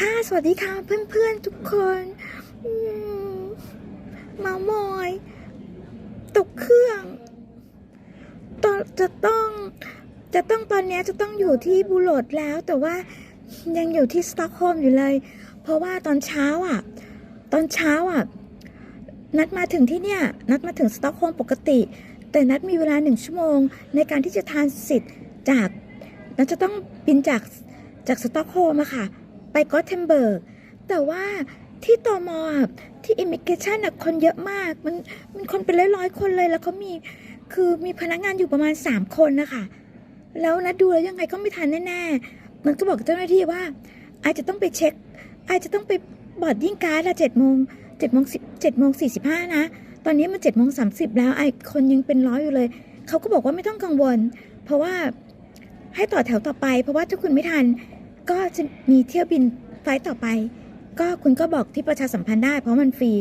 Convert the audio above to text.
ค่ะ สวัสดีค่ะเพื่อนๆทุกคนมเมามอย ตกเครื่องตอนจะต้องจะต้องตอนนี้จะต้องอยู่ที่บูโรดแล้ว แต่ว่ายังอยู่ที่สต็อกโฮล์มอยู่เลย เพราะว่าตอนเช้าอะ ตอนเช้าอะ นัดมาถึงที่เนี่ย นัดมาถึงสต็อกโฮล์มปกติ แต่นัดมีเวลาหนึ่งชั่วโมง ในการที่จะทานสิทธิ์จากนัดจะต้องบินจากจากสต็อกโฮล์มอะค่ะ ไปกอเทมเบิร์ก แต่ว่าที่ตอมอะที่อิมิเกชันอะคนเยอะมาก มันมันคนเป็นร้อยๆคนเลยแล้วเขามีคือมีพนักงานอยู่ประมาณ 3 คนนะคะ แล้วนัดดูแล้วยังไงก็ไม่ทันแน่ๆ มันก็บอกเจ้าหน้าที่ว่า อาจจะต้องไปเช็ค อาจจะต้องไปบอดยิ่งการ์ดละเจ็ดโมงเจ็ดโมงสิบเจ็ดโมงสี่สิบห้านะ ตอนนี้มันเจ็ดโมงสามสิบแล้วไอ้คนยังเป็นร้อยอยู่เลย เขาก็บอกว่าไม่ต้องกังวล เพราะว่าให้ต่อแถวต่อไป เพราะว่าถ้าคุณไม่ทัน ก็จะมีเที่ยวบินไฟต่อไป ก็คุณก็บอกที่ประชาสัมพันธ์ได้เพราะมันฟรี